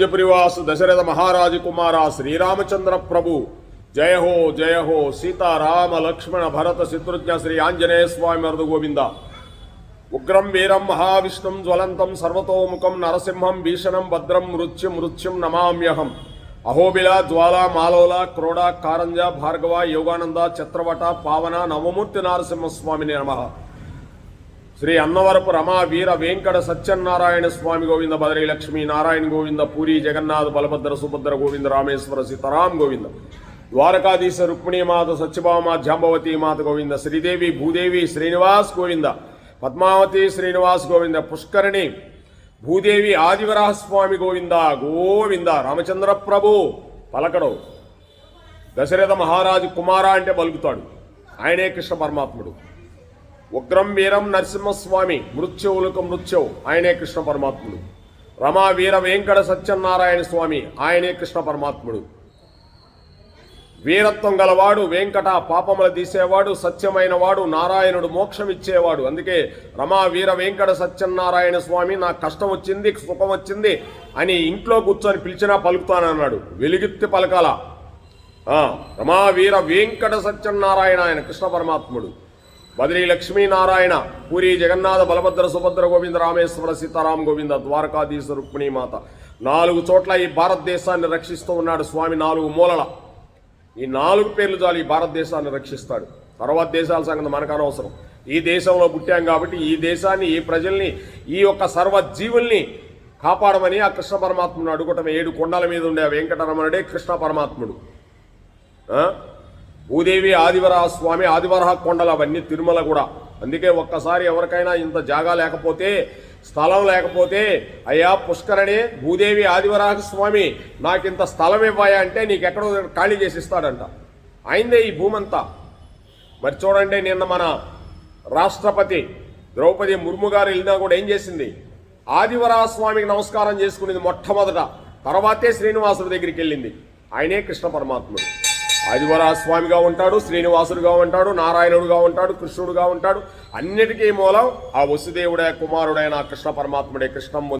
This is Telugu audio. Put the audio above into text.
రాజప్రివాసు దశరథ మహారాజు కుమార శ్రీరామచంద్ర ప్రభు. జయ హో జయ హో సీతారామ లక్ష్మణ భరత శత్రుఘ్న శ్రీ ఆంజనేయ స్వామి మరుదు గోవింద. ఉగ్రం వీరం మహావిష్ణుం జ్వలంతం సర్వతోముఖం నరసింహం భీషణం భద్రం మృత్యుం మృత్యుం నమామ్యహం. అహోబిల జ్వాల మాలోల క్రోడ కారంజ భార్గవ యోగానంద చత్రవట పావన నవమూర్తి నరసింహస్వామిని నమః. శ్రీ అన్నవరపు రమా వీర వెంకట సత్యనారాయణ స్వామి గోవింద బదరి లక్ష్మీ నారాయణ గోవింద పూరి జగన్నాథ్ బలభద్ర సుభద్ర గోవింద రామేశ్వర సీతారాం గోవింద ద్వారకాధీశ రుక్మిణీమాత సత్యభామ జాంబవతి మాత గోవింద శ్రీదేవి భూదేవి శ్రీనివాస్ గోవింద పద్మావతి శ్రీనివాస్ గోవింద పుష్కరిణి భూదేవి ఆదివరాహ స్వామి గోవింద గోవింద రామచంద్ర ప్రభు పలకడు. దశరథ మహారాజు కుమార అంటే పలుకుతాడు. ఆయనే కృష్ణ పరమాత్ముడు. ఉగ్రం వీరం నరసింహస్వామి మృత్యువులకు మృత్యువు. ఆయనే కృష్ణ పరమాత్ముడు. రమా వీర వెంకట సత్యనారాయణ స్వామి ఆయనే కృష్ణ పరమాత్ముడు. వీరత్వం గలవాడు వెంకట పాపముల తీసేవాడు సత్యమైన వాడు నారాయణుడు మోక్షం ఇచ్చేవాడు అందుకే రమా వీర వెంకట సత్యనారాయణ స్వామి నాకు కష్టం వచ్చింది సుఖం వచ్చింది అని ఇంట్లో కూర్చొని పిలిచినా పలుకుతానన్నాడు వెలుగెత్తి పలకాల. రమావీర రమా వీర వెంకట సత్యనారాయణ ఆయన కృష్ణ పరమాత్ముడు. బదిలీ లక్ష్మీనారాయణ పూరి జగన్నాథ బలభద్ర సుభద్ర గోవింద రామేశ్వర సీతారాం గోవింద ద్వారకాధీశ రుక్మిణీ మాత నాలుగు చోట్ల ఈ భారతదేశాన్ని రక్షిస్తూ ఉన్నాడు స్వామి నాలుగు మూలల. ఈ నాలుగు పేర్లు చాలు ఈ భారతదేశాన్ని రక్షిస్తాడు. తర్వాత దేశాల సంగతి మనకు అనవసరం ఈ దేశంలో పుట్టాం కాబట్టి ఈ దేశాన్ని ఈ ప్రజల్ని ఈ యొక్క సర్వ జీవుల్ని కాపాడమని ఆ కృష్ణ పరమాత్ముడు అడుగుటం. ఏడు కొండల మీద ఉండే వెంకటరమణుడే కృష్ణ పరమాత్ముడు. భూదేవి ఆదివరహ స్వామి ఆదివరహ కొండలు అవన్నీ తిరుమల కూడా. అందుకే ఒక్కసారి ఎవరికైనా ఇంత జాగా లేకపోతే స్థలం లేకపోతే అయ్యా పుష్కరణి భూదేవి ఆదివరాహ స్వామి నాకు ఇంత స్థలం ఇవ్వాయా అంటే నీకు ఎక్కడో ఖాళీ చేసి ఇస్తాడంట. అయిందే ఈ భూమంతా. మరి చూడండి నిన్న మన రాష్ట్రపతి ద్రౌపది ముర్ము గారు వెళ్ళినా కూడా ఏం చేసింది? ఆదివరాహ స్వామికి నమస్కారం చేసుకునేది మొట్టమొదట తర్వాతే శ్రీనివాసుడి దగ్గరికి వెళ్ళింది. ఆయనే కృష్ణ పరమాత్ముడు. ఆదివరాహ స్వామిగా ఉంటాడు శ్రీనివాసుడుగా ఉంటాడు నారాయణుడుగా ఉంటాడు కృష్ణుడుగా ఉంటాడు. అన్నిటికీ మూలం ఆ వసుదేవుడే కుమారుడైన కృష్ణ పరమాత్ముడే కృష్ణం